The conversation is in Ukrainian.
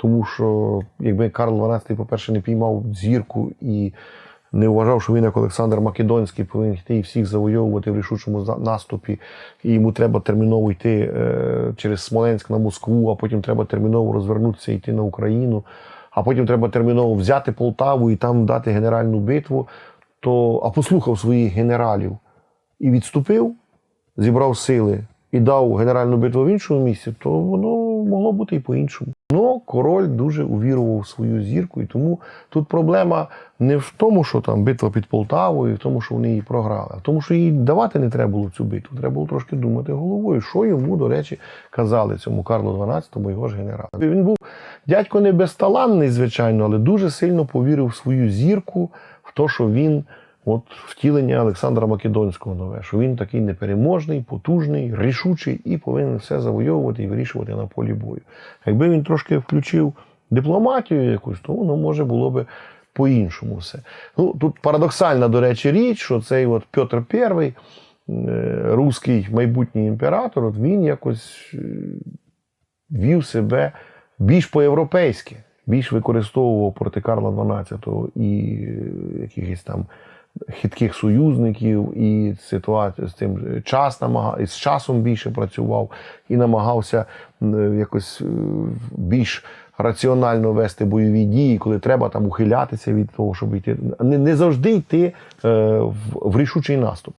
Тому що якби Карл XII, по-перше, не піймав зірку і не вважав, що він, як Олександр Македонський, повинен йти і всіх завойовувати в рішучому наступі, і йому треба терміново йти е, через Смоленськ на Москву, а потім треба терміново розвернутися і йти на Україну, а потім треба терміново взяти Полтаву і там дати генеральну битву, то а послухав своїх генералів і відступив, зібрав сили і дав генеральну битву в іншому місці, то воно могло бути і по-іншому. Ну, король дуже увірував свою зірку, і тому тут проблема не в тому, що там битва під Полтавою, в тому, що вони її програли, а в тому, що їй давати не треба було цю битву. Треба було трошки думати головою, що йому, до речі, казали цьому Карлу XII, його ж генералу. Він був дядько не безталанний, звичайно, але дуже сильно повірив в свою зірку, в те, що він от втілення Олександра Македонського нове, що він такий непереможний, потужний, рішучий і повинен все завойовувати і вирішувати на полі бою. Якби він трошки включив дипломатію якусь, то воно може було би по-іншому все. Ну, тут парадоксальна, до речі, річ, що цей от Петр І, е, руський майбутній імператор, от він якось е, вів себе більш по-європейськи, більш використовував проти Карла XII і е, якихось там хитких союзників, і ситуацію з тим час намагав, і з часом більше працював і намагався якось е, більш раціонально вести бойові дії, коли треба там ухилятися від того, щоб йти. Не, не завжди йти е, в рішучий наступ.